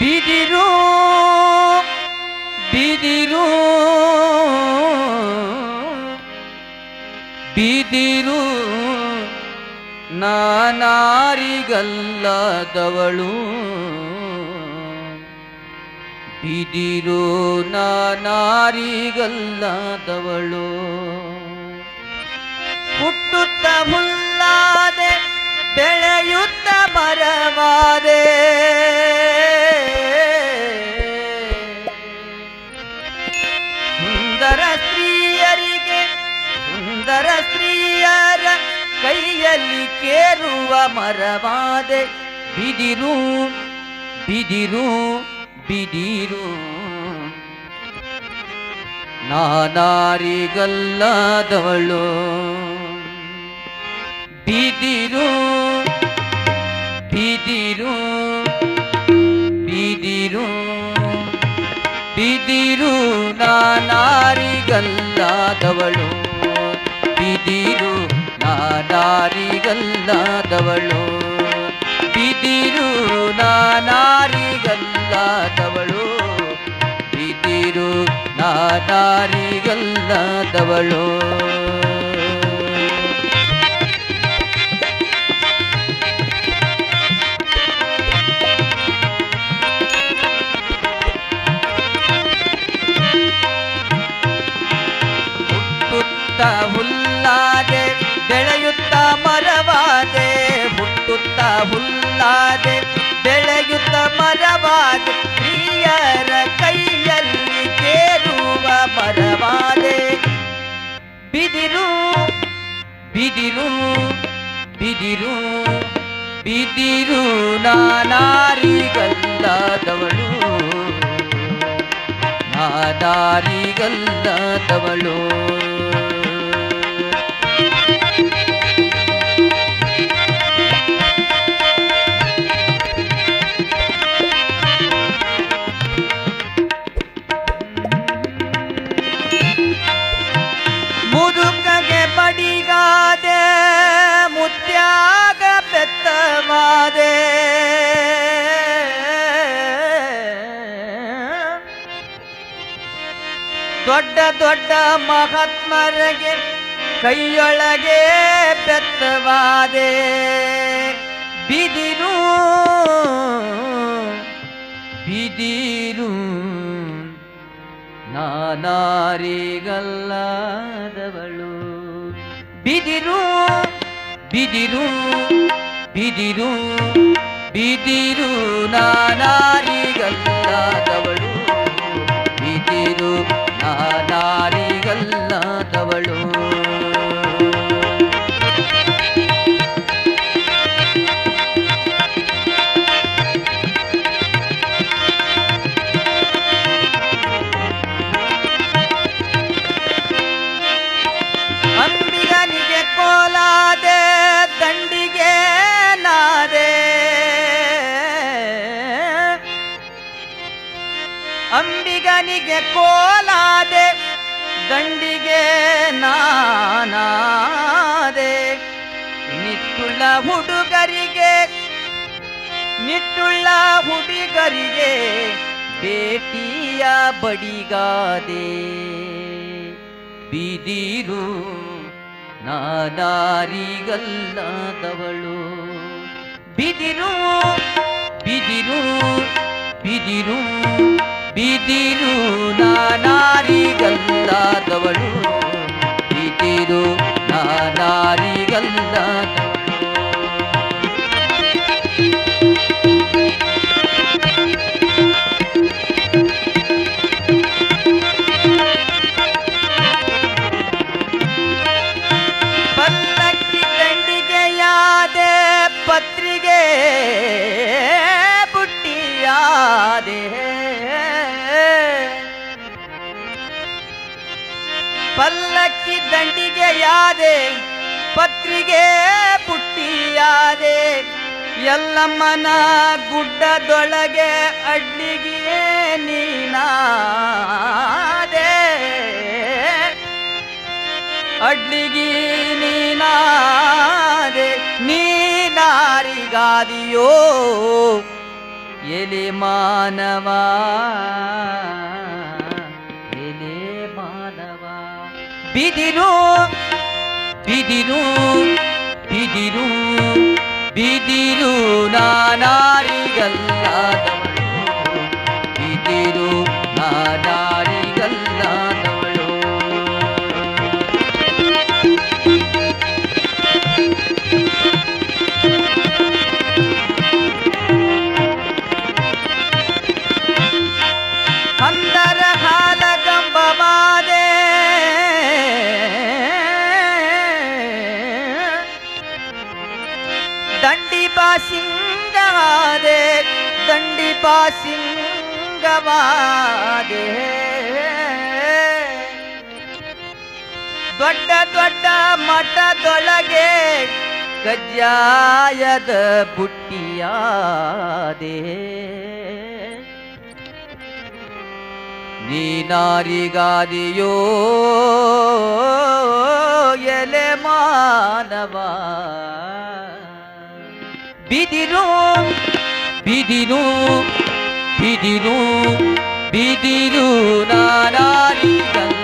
ಬಿದಿರು ಬಿದಿರು ಬಿದಿರು ನಾನಾರಿಗಲ್ಲದವಳು. ಬಿದಿರು ನಾನಾರಿಗಲ್ಲದವಳು. ಹುಟ್ಟುತ್ತ ಹುಲ್ಲಾದೆ ಬೆಳೆಯುತ್ತ ಮರವಾದೆ ಸುಂದರ ಸ್ತ್ರೀಯರಿಗೆ ಸುಂದರ ಸ್ತ್ರೀಯರ ಕೈಯಲ್ಲಿ ಕೇರುವ ಮರವಾದೆ. ಬಿದಿರು ಬಿದಿರು ಬಿದಿರು. ನಾನಾರಿಗಲ್ಲದವಳು. ಬಿದಿರು. ನಾನಾರಿಗಲ್ಲದವಳು ಬಿದಿರು ನಾನಾರಿಗಲ್ಲಾದವಳು. ಬಿದಿರು ನಾನಾರಿಗಲ್ಲಾದವಳು. ಬಿದಿರು ನಾನಾರಿಗಲ್ಲದವಳು. ಹುಲ್ಲಾದೆ ಬೆಳೆಯುತ್ತ ಮರವಾದೆ ಪ್ರಿಯರ ಕೈಯಲ್ಲಿ ಕೇರುವ ಮರವಾದೆ. ಬಿದಿರು ಬಿದಿರು ಬಿದಿರು ಬಿದಿರು ನಾನಾರಿಗಲ್ಲದವಳು. ನಾದಾರಿಗಲ್ಲದವಳು. ದೊಡ್ಡ ಮಹಾತ್ಮರಿಗೆ ಕೈಯೊಳಗೆ ಬೆತ್ತವಾದೆ. ಬಿದಿರು ಬಿದಿರು ನಾನಾರಿಗಲ್ಲದವಳು. ಬಿದಿರು ಬಿದಿರು ಬಿದಿರು ಬಿದಿರು ನಾನಾರಿಗಲ್ಲದವಳು. ಅಂಬಿಗನಿಗೆ ಕೋಲಾದೆ, ದಂಡಿಗೆ ನಾನಾದೆ. ನಿಟ್ಟುಳ್ಳ ಹುಡುಗರಿಗೆ ನಿಟ್ಟುಳ್ಳ ಹುಡುಗರಿಗೆ ಬೇಟಿಯ ಬಡಿಗಾದೆ. ಬಿದಿರು ನಾದಾರಿಗಲ್ಲದವಳು. ಬಿದಿರು ಬಿದಿರು ಬಿದಿರು. ಬಿದಿರು ನಾನಾರಿಗಲ್ಲಾದವಳು. ಬಿದಿರು ನಾನಾರಿಗಲ್ಲದವಳು ಪಲ್ಲಕ್ಕಿ ದಂಡಿಗೆಯಾದೆ ಪತ್ರಿಗೆ ಬುಟ್ಟಿಯಾದೆ ಎಲ್ಲಮ್ಮನ ಗುಡ್ಡದೊಳಗೆ ಅಡ್ಲಿಗೆ ನೀನಾದೆ. ಅಡ್ಲಿಗೆ ನೀನಾದೆ ನೀನಾರಿಗಾದಿಯೋ ಎಲಿ ಮಾನವ. ಬಿದಿರು ಬಿದಿರು ಬಿದಿರು ಬಿದಿರು ನಾನಾರಿಗಲ್ಲಾದವಳು ದಂಡಿ ಬಾಸಿಂಗವಾದೆ ದೊಡ್ಡ ದೊಡ್ಡ ಮಠದೊಳಗೆ ಕಜ್ಜಾಯದ ಬುಟ್ಟಿಯಾದೆ. ನೀನಾರಿಗಾದಿಯೋ ಎಲೆ ಮಾನವ. ಬಿದಿರು ಬಿದಿರು ಬಿದಿರು ಬಿದಿರು ನಾನಾರಿಗಲ್ಲಾದವಳು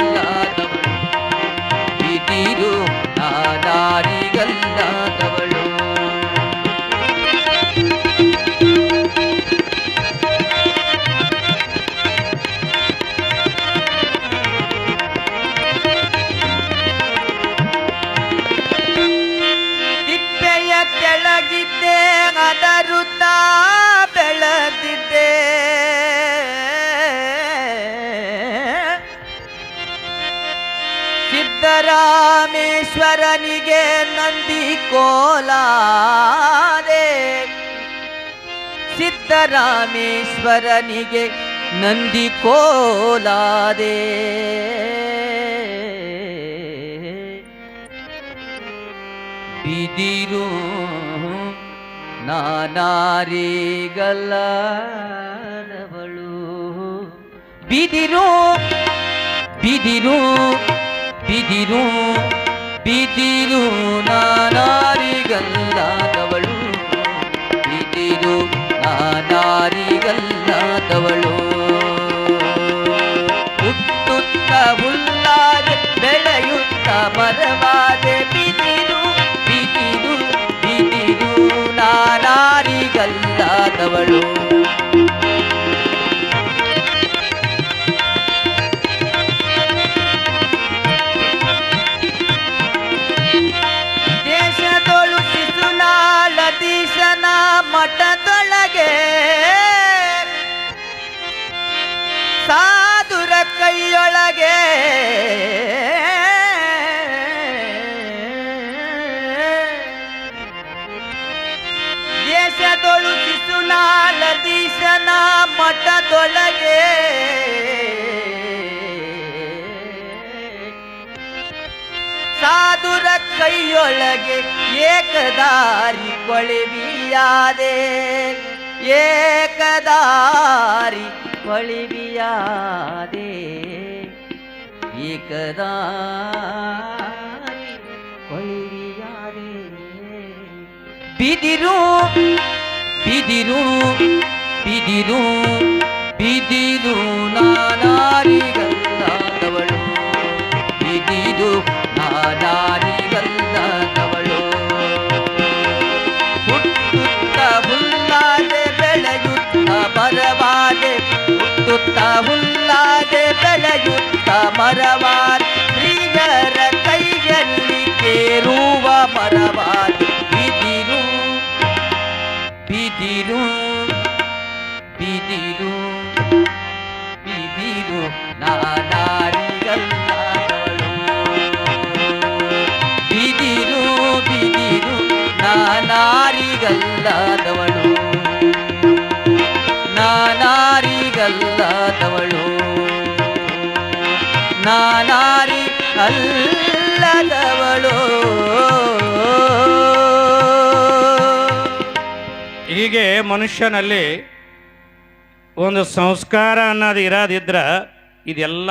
ಕೋಲಾದೆ ಸಿದ್ದರಾಮೇಶ್ವರನಿಗೆ ನಂದಿ ಕೋಲಾದೆ ಬಿದಿರು ನಾನಾರಿಗಲ್ಲದವಳು ಬಿದಿರು ಬಿದಿರು. ಬಿದಿರು ಬಿದಿರು ನಾನಾರಿಗಲ್ಲದವಳು. ಬಿದಿರು ನಾನಾರಿಗಲ್ಲದವಳು. ಕೈಯೊಳಗೆ ಏಕದಾರಿ ಕೊಳಿವಿಯಾದೆ ಏಕದಾರಿ ಕೊಳಿವಿಯಾದೆ ಏಕದಾರಿ ಕೊಳಿವಿಯಾದೆ ಬಿದಿರು ಬಿದಿರು ಬಿದಿರು ಬಿದಿರು ನಾನಾರಿಗಲ್ಲಾದವಳು. ಬಿದಿರು ನಾನಾರಿಗಲ್ಲಾದವಳು ಬೆಳೆಯುತ್ತ ಮರವಾದೆ ಶ್ರೀಗರ ಕೈಯಲ್ಲಿ ಕೇರುವ ಮರವಾದೆ ಬಿದಿರು ಬಿದಿರು ಬಿದಿರು ಬಿದಿರು ನಾನಾರಿಗಲ್ಲಾದವಳು ಹೀಗೆ ಮನುಷ್ಯನಲ್ಲಿ ಒಂದು ಸಂಸ್ಕಾರ ಅನ್ನೋದು ಇರೋದಿದ್ರೆ ಇದೆಲ್ಲ